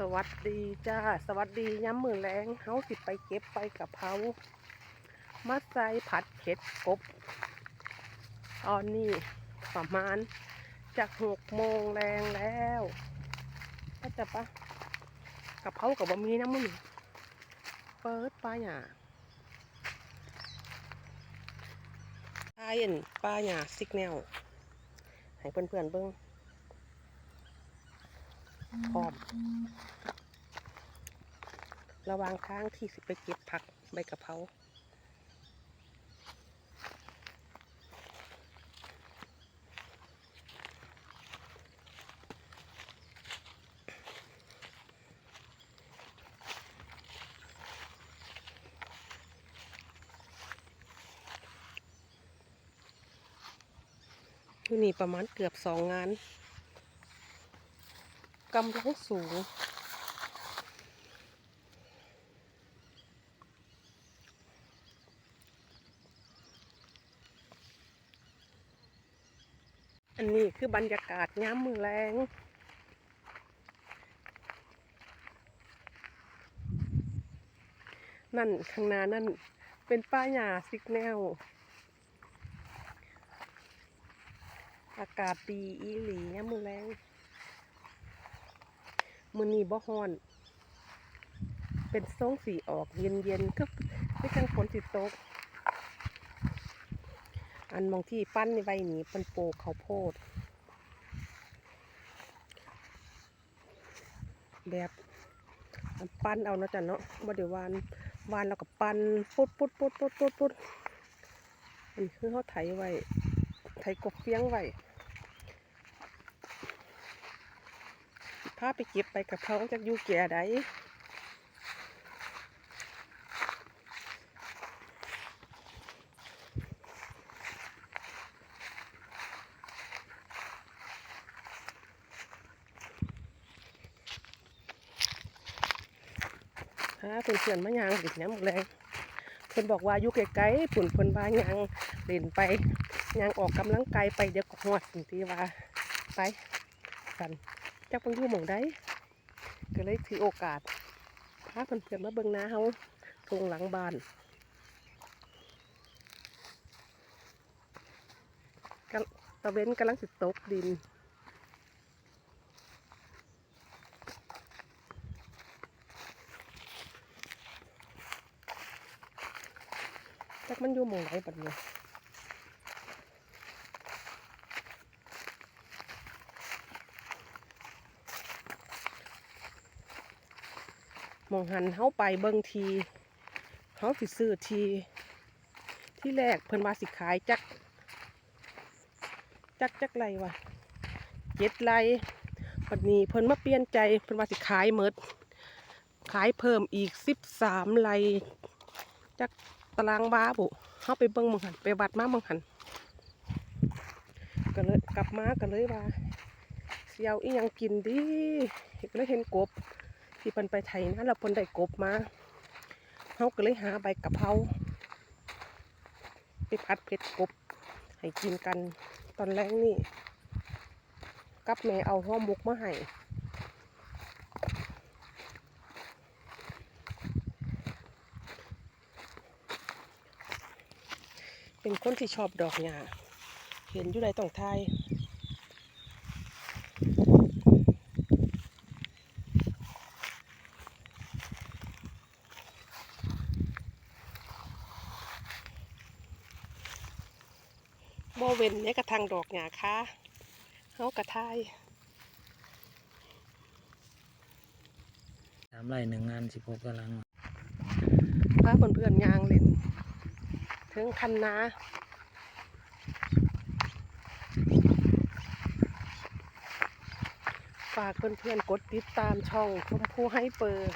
สวัสดีจ้า สวัสดีย้ำมือแรงเฮาสิไปเก็บไปกับเฮามาใส่ผัดเผ็ดกบ ตอนนี้ประมาณจากหกโมงแรงแล้วก็จะปะกับเฮากับบะมีน้ำมือเปิดปลาหยาปลาเย็นปลาหยาซิกแนลให้เพื่อนๆเบิ้ง พร้อม ระหวางทางที่สิไปเก็บผักใบกะเพราอยู่นี่ประมาณเกือบสองงาน กำลังสูง อันนี้คือบรรยากาศย้ำมือแรงนั่นข้างหน้านั่นเป็นป้ายาซิกแนล อากาศดีอีหลีย้ำมือแรง มือนี้บ่ฮ้อน เป็นทรงสีออกเย็นๆก็ไม่จังฝนสิตก อันมองที่ปั้นในใบนี้เป็นโปกข้าวโพด แบบปั้นเอาเนาะจ้ะเนาะบ่เดี๋ยววานวานแล้วก็ปั้นปุดปุดปุดปุดปุดปุดอันนี้คือเขาไถไว้ไถกบเฟี้ยงไว้าไปเก็บไปกับเขาจากยู่แก่ใดฮะเพื่อนเพื่อนๆมายางเล่นน้ำหมดเลยเพื่อนบอกว่าอยู่ไกลๆปุ่นเพื่อนบ้านยางเล่นไปยางออกกำลังกายไปเดี๋ยวก็หอดสิทีว่าไปกัน จักเพิ่งอยู่หมองได้ก็เลยถือโอกาสพาเพื่อนเพื่อนๆมาเบิ่งนาเฮาทงหลังบ้านกะตะเว้นกำลังสิตกดินจักมันอยู่หมองไหนบัดนี้ มองหันเฮาไปเบิ่งทีเฮาสิซื้อทีที่แรกเพิ่นว่าสิขายจัก จักจักไรวะเจ็ดไรบัดนี้เพิ่นมาเปลี่ยนใจเพิ่นว่าสิขายเมดขายเพิ่มอีกสิบสามไรจักตารางวาบุเข้าไปเบิ่งมังหันไปวัดมามังหันก็เลยกลับมาก็เลยว่าเสียวอียังกินดีก็เลยเห็นกบ ที่เพิ่นไปไถนะแล้วเพิ่นได้กบมาเฮาก็เลยหาใบกะเพราไปผัดเผ็ดกบ ให้กินกันตอนแรกนี่กับแม่เอาห่อหมกมาให้เป็นคนที่ชอบดอกหญ้าเห็นอยู่ในต้องไทย บ่เว้นเนี่ยกระทังดอกหญ้าค่ะเฮากระทายสามไร่หนึ่งงานสิบหกตารางวาพาเพื่อนๆย่างเล่นถึงคันนาฝากเพื่อนๆกดติดตามช่องชมพู่ให้เปิด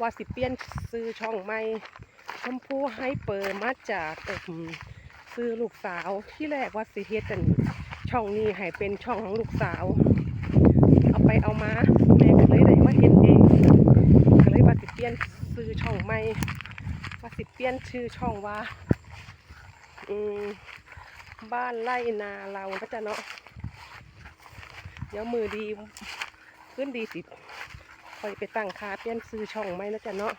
ว่าสิเปลี่ยนซื้อช่องใหม่ชมพู่ให้เปิดมาจากเอิ่ม ซื้อลูกสาวที่แรกว่าสิเฮ็ดกันช่องนี้ให้เป็นช่องของลูกสาว เอาไปเอามาแม่ก็เลยได้มาเห็นเองก็เลยว่าสิเปลี่ยนซื้อช่องใหม่ว่าสิเปลี่ยนชื่อช่องว่าอืมบ้านไร่นาเราก็จะเนาะเดี๋ยวมือดีขึ้นดีสิคอยไปตั้งคาเปลี่ยนซื้อช่องไหมนะจ๊ะเนาะ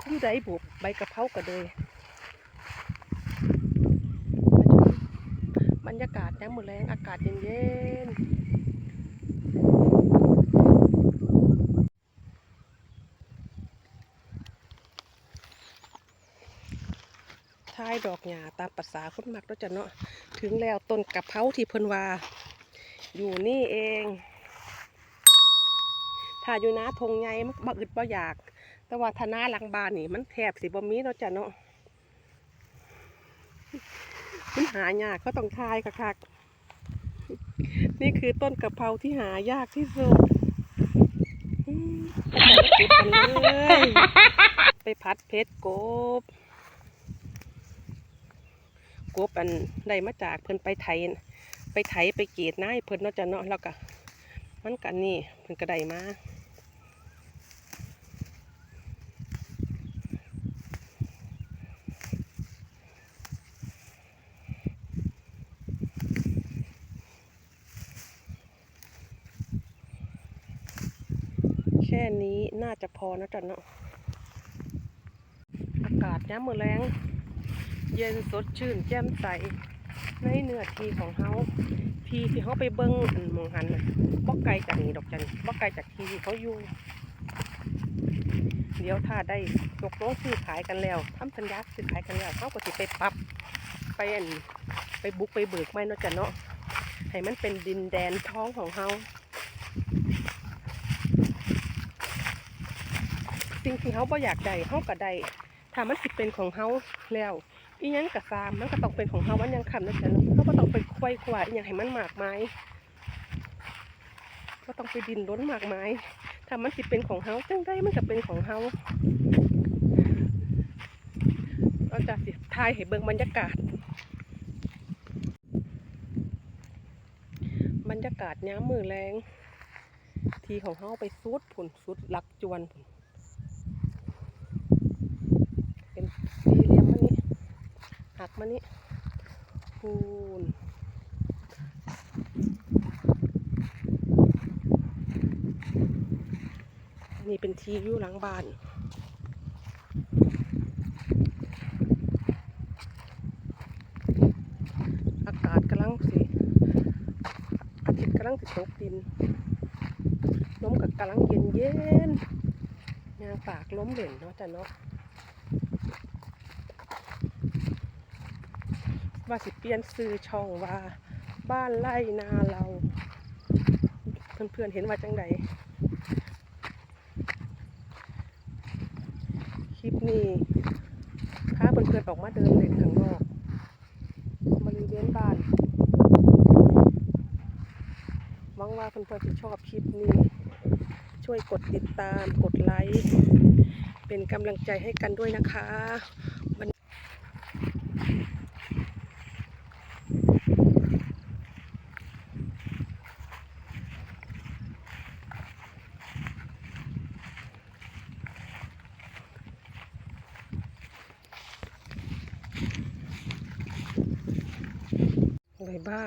คุ้มใจบุบใบกระเพรากระเดยบรร ยากาศย้ำมือแรงอากาศเย็นๆท้ายดอกหญ้าตามภาษาคนมักแล้วจ้ะเนาะถึงแล้วต้นกะเพราที่เพิ่นว่า อยู่นี่เอง ถ้าอยู่นาทงไงมันบ่อึดบ่อยาก แต่ว่าถ้านาหลังบ้านนี่มันแทบสิบ่มีเนาะจ้ะเนาะ มันหายากก็ต้องทายคักนี่คือต้นกะเพราที่หายากที่สุดไปจัดเลยไปพัดเพชรกบกบอันได้มาจากเพิ่นไปไถไปไถไปเกตนายเพิ่นเนาะจ้ะเนาะแล้วก็มันกันนี่เพิ่นก็ได้มา ค่นี้น่าจะพอนะจ๊ะเนาะอากาศย้ำมือแรงเย็นสดชื่นแจ่มใส ในเนื้อที่ของเฮาที่ที่เขาไปเบิ้งอันหมองหันน่ะบ่ไกลจากนี้ดอกจันบ่ไกลจากที่ที่เขาอยู่เดี๋ยวถ้าได้ตกลงซื้อขายกันแล้วทำสัญญาซื้อขายกันแล้วเขาก็สิไปปรับไปอันไปบุกไปเบิกไม่นาะจ้ะเนาะให้มันเป็นดินแดนท้องของเฮา สิ่งที่เขาบ่อยากได้เขาก็ได้ถ้ามันสิเป็นของเฮาแล้วอีหยังกะซามมันก็ต้องเป็นของเฮาวันยังคำนะจ๊ะเนาะเขาก็ต้องไปควยขวายอีหยังให้มันมากมายก็ต้องไปดินล้นมากมายถ้ามันสิเป็นของเฮาจังได้มันก็เป็นของเฮาเราจะสิทายให้เบิ่งบรรยากาศ บรรยากาศย้ำมือแรง ทีของเฮาไปสุดผุนสุดหลักจวนผุนสี่เหลี่ยมมานี่หัก มานี่พูนนี่เป็นทีอยู่หลังบ้านอากาศกำลังสิอาทิตย์กำลังสิตกดินลมกับกำลังเย็นเย็นยางปากล้มเหล่นเนาะจ้ะเนาะ ว่าสิเปลี่ยนซื้อช่องว่าบ้านไร่นาเรา เพื่อนๆเห็นว่าจังใดคลิปนี้พาเพื่อนๆออกมาเดินเล่นข้างนอกบริเวณบ้านหวังว่าเพื่อนๆจะชอบคลิปนี้ ช่วยกดติดตามกดไลค์เป็นกำลังใจให้กันด้วยนะคะวันอะไร บ้า